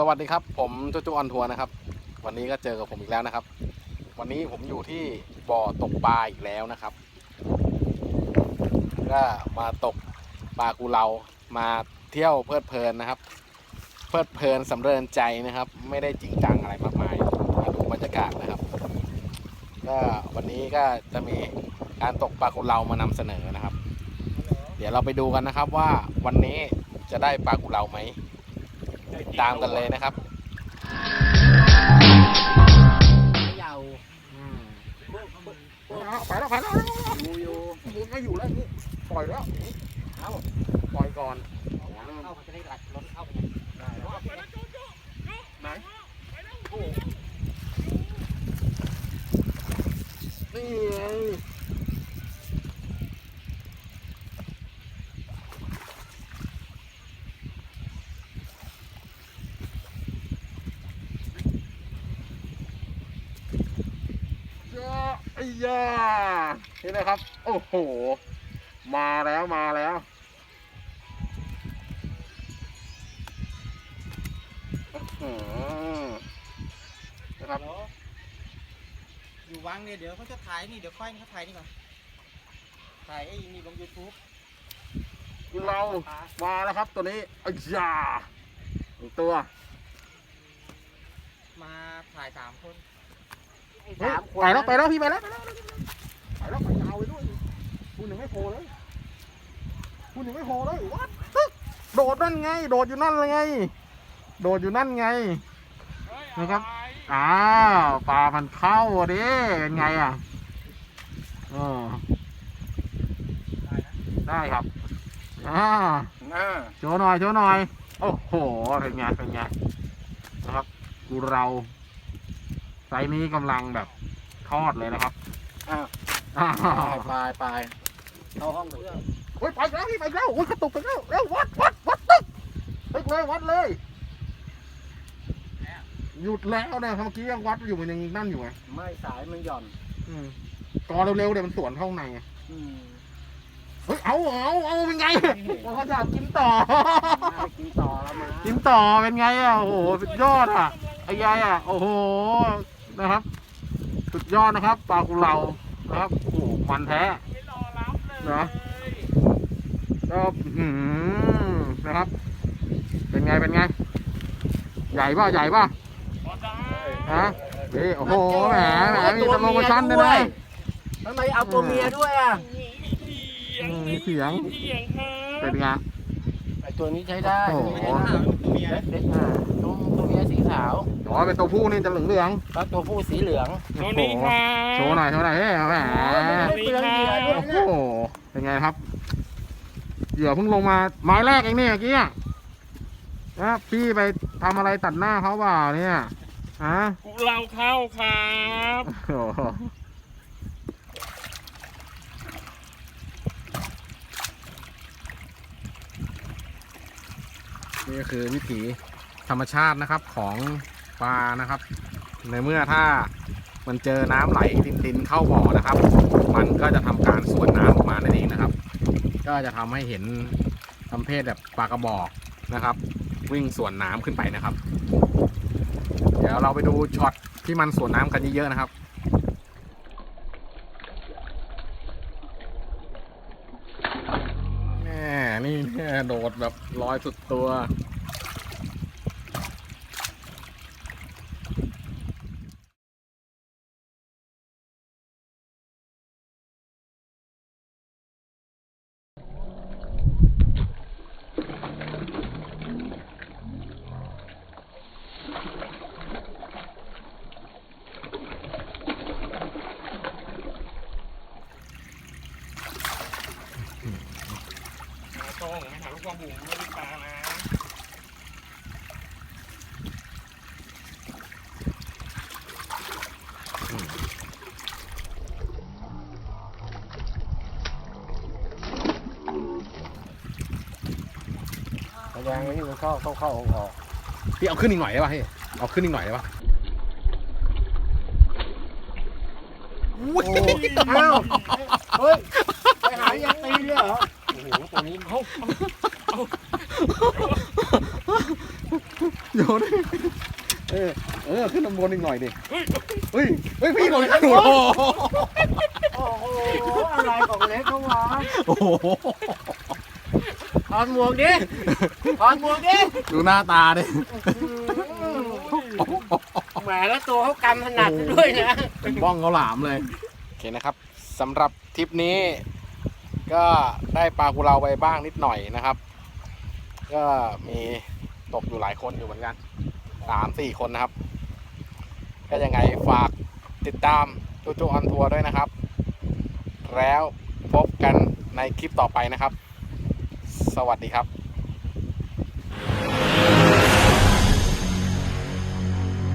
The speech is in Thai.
สวัสดีครับ ผมจุจุออนทัวร์นะครับ วันนี้ก็เจอกับผมอีกแล้วนะครับ วันนี้ผมอยู่ที่บ่อตกปลาอีกแล้วนะครับ ก็มาตกปลากูเลามาเที่ยวเพลิดเพลินนะครับ เพลิดเพลินสำเริญใจนะครับ ไม่ได้จริงจังอะไรมากมายมาดูบรรยากาศนะครับก็วันนี้ก็จะมีการตกปลากูเลามานำเสนอนะครับ เดี๋ยวเราไปดูกันนะครับว่าวันนี้จะได้ปลากูเลาไหม ติดตามกันเลยนะครับยาวไปแล้วไปแล้วอยู่อยู่มึงก็อยู่แล้วนี่ปล่อยแล้วเอาปล่อยก่อนเข้าจะได้หลัดล้นเข้าไป ได้แล้วไหนโอ้นี่ไง ยาไอ้ยานี่นะครับ โอ้โห มาแล้วมาแล้วอืมนะครับ อยู่วังเนี่ยเดี๋ยวเขาจะถ่ายนี่เดี๋ยวค่อยเขาถ่ายนี่ก่อนถ่ายไอ้นี่ลงยูทูบเรามาแล้วครับตัวนี้อ้ยาหนึ่งตัว มาถ่ายสามคน เฮ้ยไปแล้วไปแล้วพี่ไปแล้วไปแล้วไปแล้วไปยาวไปด้วยคุณยังไม่โผล่เลยคุณยังไม่โผล่เลยวัดตึ๊กโดดนั่นไง โดดอยู่นั่นเลยไง โดดอยู่นั่นไงนะครับอ้าวปลามันเข้าดิเป็นไงอะเออได้ครับอ่าอ่าโชว์หน่อยโชว์หน่อย โอ้โหเป็นไงเป็นไงนะครับกูเรา ไซส์นี้กำลังแบบทอดเลยนะครับอ้าวอ้าวไปไปเข้าห้องเครื่องโอ้ยไปแล้วพี่ไปแล้วโอ้ยกระตุกไปแล้วเร็ววัดวัดวัดตึ๊กตึ๊กเลยวัดเลย หยุดแล้วเนี่ยเมื่อกี้ยังวัดอยู่มันยังนั่นอยู่ไงไม่สายมันหย่อน อืมกอเร็วๆเดี๋ยวมันสวนเข้าในไงอืมเฮ้ยเอาเอาเอาเป็นไงว่าเขาอยากกินต่อ น่าไปกินต่อแล้วมากินต่อเป็นไงอะโอ้โหสุดยอดอะไอ้ยายอะโอ้โห นะครับ สุดยอดนะครับ ปลากุเลานะครับโอ้โหมันแท้นะก็อืมนะครับ เป็นไงเป็นไง ใหญ่ป่ะใหญ่ป่ะฮะนี่โอ้โหแหมแหมมีสโลโมชั่นด้วยนะทำไมเอาตัวเมียด้วยอะอืมมีเสียงเป็นไงไอตัวนี้ใช้ได้โอ้โหตัวเมียเด็กอะตัวตัวเมียสี ขาวอ๋อเป็นตัวผู้นี่จะเหลืองเหลืองแล้วตัวผู้สีเหลืองๆโอ้โหโชว์หน่อยโชว์หน่อยเฮ้ยแหมไม่เปลืองเหยื่อด้วยโอ้โหเป็นไงครับเหยื่อเพิ่งลงมาไม้แรกเองเนี่ยเมื่อกี้อะนะพี่ไปทำอะไรตัดหน้าเขาเปล่าเนี่ยฮะกุเราเข้าครับโอ้โหนี่คือวิถี ธรรมชาตินะครับของปลานะครับ ในเมื่อถ้ามันเจอน้ำไหลตินตินๆเข้าบ่อนะครับ มันก็จะทำการสวนน้ำออกมานั่นเองนะครับ ก็จะทำให้เห็นประเภทแบบปลากระบอกนะครับ วิ่งสวนน้ำขึ้นไปนะครับ เดี๋ยวเราไปดูช็อตที่มันสวนน้ำกันเยอะๆนะครับแน่นี่แน่โดดแบบลอยสุดตัว ตรงไปหาลูกกระ บุ๋มไม่ได้ปลานะแสดงว่านี่มันเข้าเข้าเข้าออกออกพี่เอาขึ้นอีกหน่อยได้ป่ะพี่เอาขึ้นอีกหน่อยได้ป่ะอ้าวเฮ้ย ไปหายังตีเนี่ยเหรอ โอ้โห ตัวนี้เขา โยนเออเออขึ้นลำ บนอีกหน่อยดิเฮ้ยเฮ้ยเฮ้ยพี่คนข้างโอ้โหโอ้โหอะไรของเล็กเขาวะโอ้โหถอดหมวกดิถอดหมวกดิดูหน้าตาดิแหมแล้วตัวเขากำถนัดซะด้วยนะเป็นบ้องเขาหลามเลยโอเคนะครับสำหรับทริปนี้ ก็ได้ปลากุเลาไปบ้างนิดหน่อยนะครับ ก็มีตกอยู่หลายคนอยู่เหมือนกันสามสี่คนนะครับ ก็ยังไงฝากติดตามจูจูออนทัวร์ด้วยนะครับ แล้วพบกันในคลิปต่อไปนะครับ สวัสดีครับ